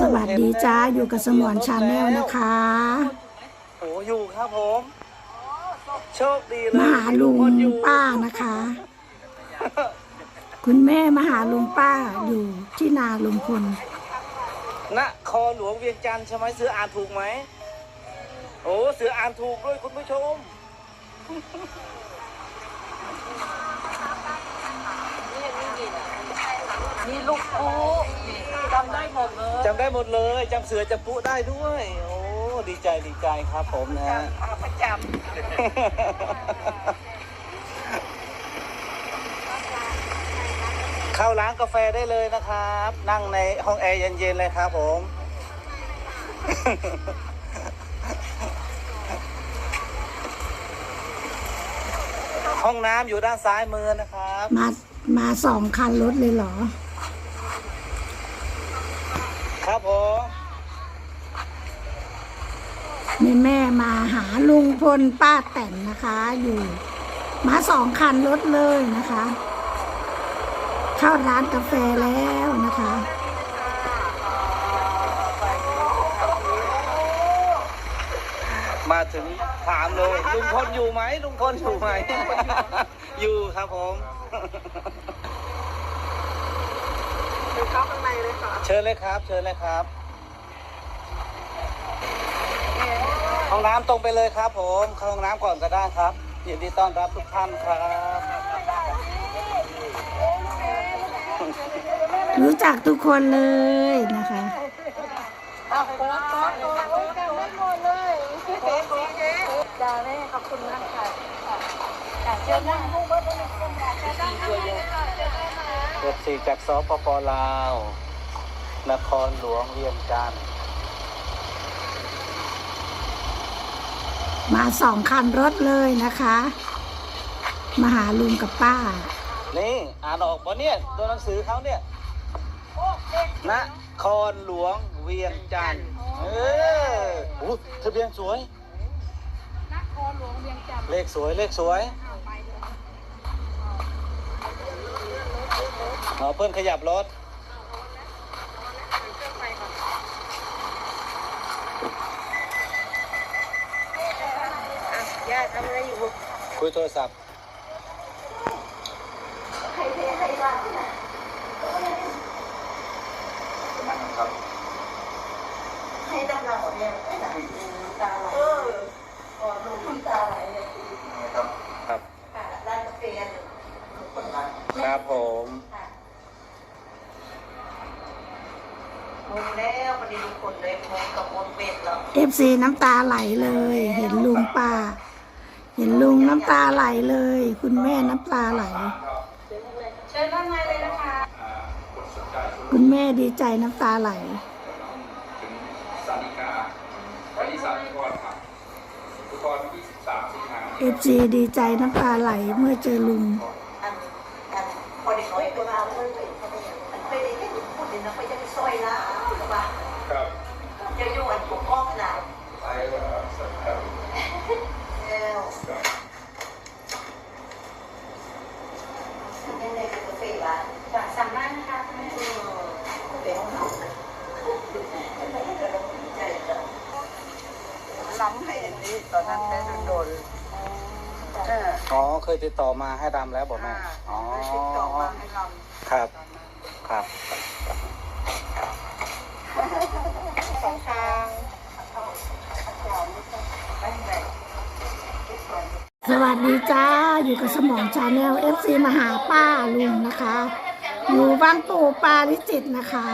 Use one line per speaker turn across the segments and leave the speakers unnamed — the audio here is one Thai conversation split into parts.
สวัสดีจ้าอยู่กับสมอนชาแนลนะคะ
โอ้อยู่ครับผมโชคดีเลย
มาหาลุง
คนอยู่
ป้านะคะ คุณแม่มาหาลุงป้าอยู่ที่นาลุงพล
ณคอหลวงเวียงจันทร์ใช่ไหมเสืออ่านถูกไหมโอ้เสืออ่านถูกด้วยคุณผู้ชม
มีลูกปูจำได้หมดเลย
จำได้หมดเลยจำเสือจำปุ๊ได้ด้วย โอ้ดีใจดีใจครับผมนะฮะ
เอาประจ
เข้าร้านกาแฟได้เลยนะครับ นั่งในห้องแอร์เย็นๆเลยครับผม ห้องน้ำอยู่ด้านซ้ายมือนะครับ
มามาสองคันรถเลยเหรอ
ครับผม
แม่แม่มาหาลุงพลป้าแต่นนะคะ อยู่ มาสองคันรถเลยนะคะ เข้าร้านกาแฟแล้วนะคะ
มาถึงถามเลยลุงพลอยู่ไหมลุงพลอยู่ไหม อยู่ครับผมำ
ไปเข้าข้างในเลย ค่ะ
เชิญเลยครับ เชิญเลยครับ ห้องน้ำตรงไปเลยครับ ผมเข้าห้องน้ำก่อนก็ได้ครับยินดีต้อนรับทุกท่านครับ
รู้จักทุกคนเลยนะคะ
เอาโค้ดโค้ดโค้ดโค้ดโค้ดหมดเลยโค้ดโค้ดจ้าแม่ขอบคุณมากค่ะจ้าเชิญนั่งลูกเบิร์ดเลยจ้าจ้านั่งเลยค่ะเชิญนั่งนะ
เกิดสี่จากสปปลาว นครหลวงเวียงจันทร์
มาสองคันรถเลยนะคะ มาหาลุงกับป้า
นี่อ่านออกปะเนี่ยตัวหนังสือเขาเนี่ยนครหลวงเวียงจันทร์เออโอ้ทะเบียนสวย
นครหลวงเวียงจันทร์
เลขสวยเลขสวยเอาเพิ่นขยับรถ
ทำอะไรอยู่
คุยโทรศัพท์
ให้ดำเราเนี่ยตาไหลเอออ๋อดูน้ำตาไหลเลย
ครับ
ค่ะร้านกาแฟคนละ
ครับผม
มุงแล้ววันนี้ทุกคนเลยมุงกับมุงเป็ดแล้ว
เอฟซีน้ำตาไหลเลย เห็นลุงป้าเห็น ลุงน้ำตาไหลเลย คุณแม่น้ำตาไหล
เชิญด้านในเลยนะคะ
คุณแม่ดีใจน้ำตาไหลเอฟซีดีใจน้ำตาไหลเมื่อเจอลุง
อันอันพอเด็กน้อยไปมาเมื่อไหร่เขาไปอันไปได้แค่ถึงพูดเดี๋ยวนะไปจะไปซอยแล้วหรือเปล่า
ครับ
จะอยู่อันถูกอ้อมหนาว
ไปว่าสัปดาห์
แล้ว
ครับ
ในในกาแฟร้านจากสั่งได้นะคะเดี๋ยวเราล้ำให้อันนี้ตอนนั้นแม่โดนเออ
อ๋อ เคย ติดต่อมาให้รำแล้วบอกแม่อ๋อ
ติดต่อมาให้เรา
ครับ ครับ
สองทาง
สวัสดีจ้า อยู่กับสมองชาแนลเอฟซีมาหาป้าลุงนะคะ อยู่บางปู่ปาริจิตรนะคะ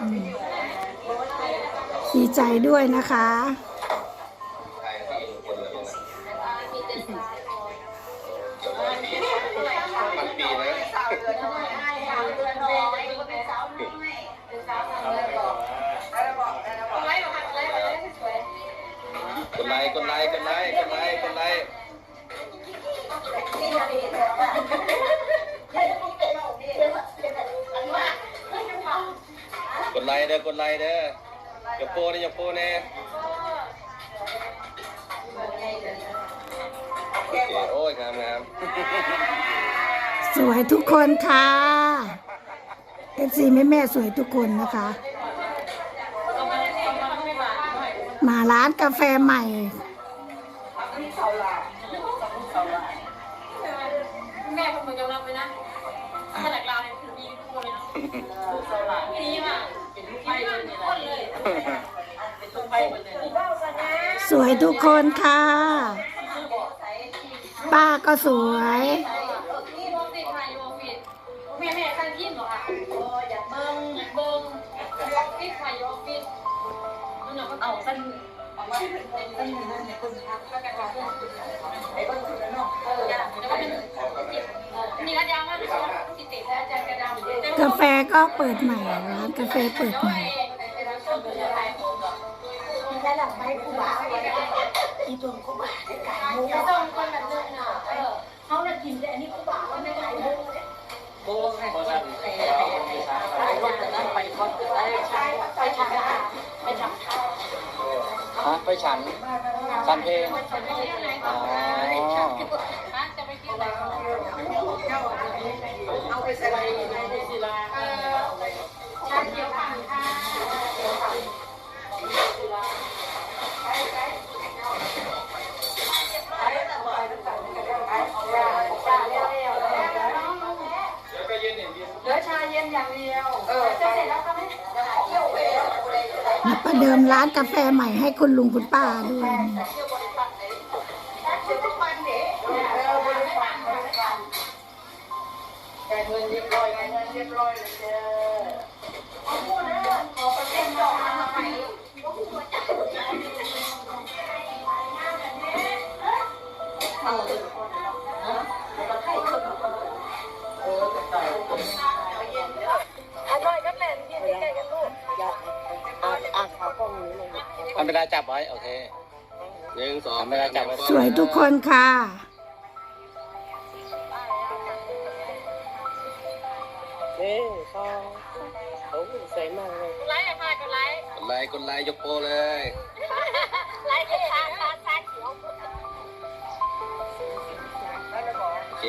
อืมดีใจด้วยนะคะ
กดไลค์กดไลค์กดไลค์กดไลค์กดไลค์กดไลค์เด้อกดไลค์เด้ออย่าโป้นะอย่าโป้นะโอเคโอ้ยงามงาม
สสวยทุกคนค่ะเอฟซีแม่แม่สวยทุกคนนะคะ มาร้านกาแฟใหม่
แม่คนยอมรับไหมนะมาจากเราเนี่ยคือมีทุกคนเลยเนาะดีมากเป็นลูกไพ่เลยทุกคนเลยเป็นลูกไพ่หมดเลย
สวยทุกคนค่ะ ป้าก็สวย
เอาว่าเป็นสั้นนั่นเนี่ยคนทักก็กระทำเพื่อนไอ้เบิ้งคือเนาออแล้วก็เป็นมีกระดามากติดติดแล้วอาจารย์กระดาม
กาแฟก็เปิดใหม่ร้านกาแฟเปิดใหม่
เขาน่ะกินแต่อันนี้กูบอกว่าไม่ไหวเลย
โบ้ให้บริษัท
ไฉั
น ฉันเพลงอ๋อ
ประ
เดิ
มร้า
นกาแฟใหม่ให้คุณลุงคุณป้าด้วย
แต่เงินเรียบร้อยเงินเรียบร้อยเลยเจ้ำ
เวลาจับไว้ โอเคหนึ่งสองทำเวลาจับไว้
สวยทุกคนค่ะ
ไลค์อะค่ะกดไลค์
กดไลค์กดไลค์ยกโปรเลย
ไลค์เป็นชาชาชาเขียว
โอเค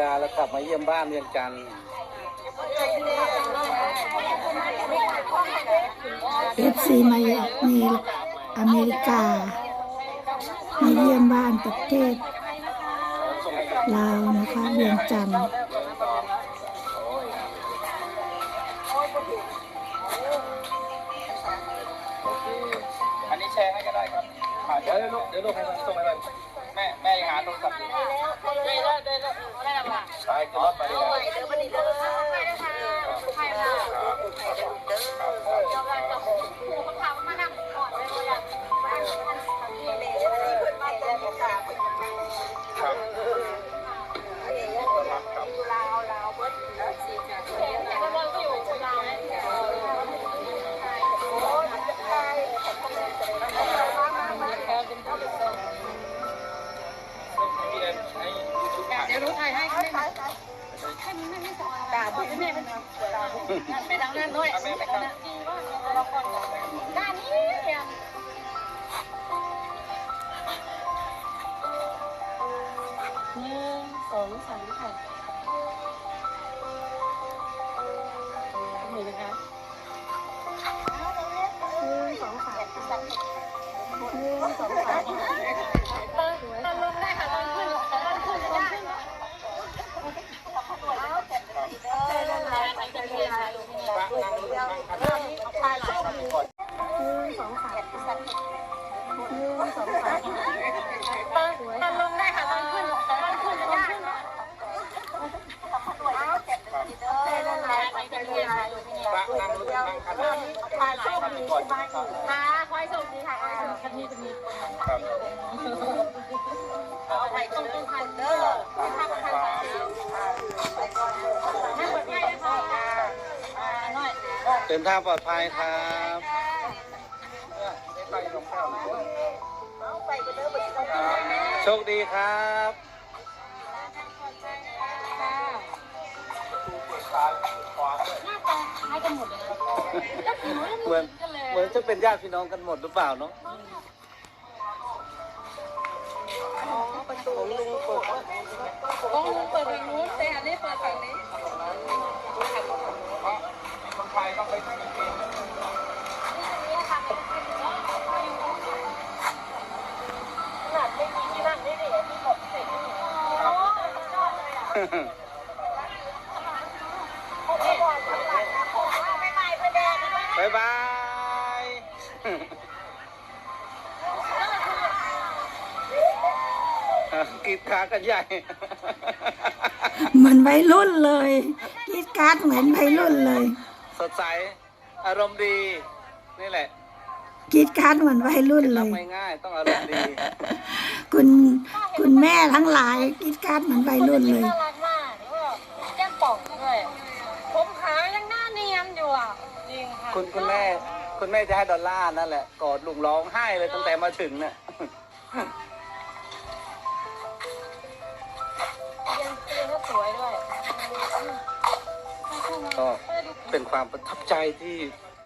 กาแล้วกลับมาเยี่ยมบ้านเวียงจันทร์
เอฟซีมาจากมีอเมริกามาเยี่ยมบ้านประเทศลาวนะคะเวียงจันทร์
โอเคอันนี้แชร์ให้ก็ได้ครับอ่าเดี๋ยวเดี๋ยวลูกเดี๋ยวลูกให้ส่งไปเลย แม่แม่ยังหาโทรศัพท์อยู่
ได้แล้วได้แล้วได้แล้วค่ะ
ไปขึ้นรถไปเลย
เดี๋ยววันนี้เด้อใครค่ะใครค่ะเดี๋ยวเราจะหูเขาพามานั่งก่อนเลยว่าอยากบ้านนี่นี่ พ
ระ
นั่งรถนั่งคันนั้นถ่ายรูปดีสบายดีค่ะคอยส่งดีค่ะคันนี้จะมี
ครับ
เอาไปต้องต้องทันเด้อไม่ทำทันให้เปิดให้นะคะอ่าหน่อย
เดินทางปลอดภัยครับ
ไปลงข้า
ไปไปกันเด้อวันนี้ต้อง
โชคดีครับ
หน้าตาค ล้ายกันหมดเลยนะแล้วผิวไม่
เหมือนเหมือนจะเป็นญาติพี่น้องกันหมดหรือเปล่าเนาะ
ประตูลุงเปิดของลุงเปิดฝั่งนู้นแต่อันนี้เปิดฝั่งนี้
คนไทยต้องไปที่นี่
ขนาดไม่มีที่นั่งนี่ดิที่หมดเส
กรีดขากันใหญ่
เหมือนวัยรุ่นเลยกรีดกราร์ดเหมือนวัยรุ่นเลย
สดใส อารมณ์ดี นี่แหละ
กรีดกราร์ดเหมือนวัยรุ่นเล
รับ
ย
ง่ายๆต้องอารมณ์ดี
คุณคุณแม่ทั้งหลายกรีดกราร์ดเหมือนวัยรุ่นเลย
น่ารักมากแล้วก็แก้มป่องด้วย ผมขาวยังหน้าเนียนอยู่อะ จริงค่ะ
คุณคุณแม่ คุณแม่จะให้ดอลลาร์นั่นแหละ กอดลุงร้องไห้เลยตั้งแต่มาถึงเนี่ย
สวยด้วย
ก็เป็นความประทับใจที่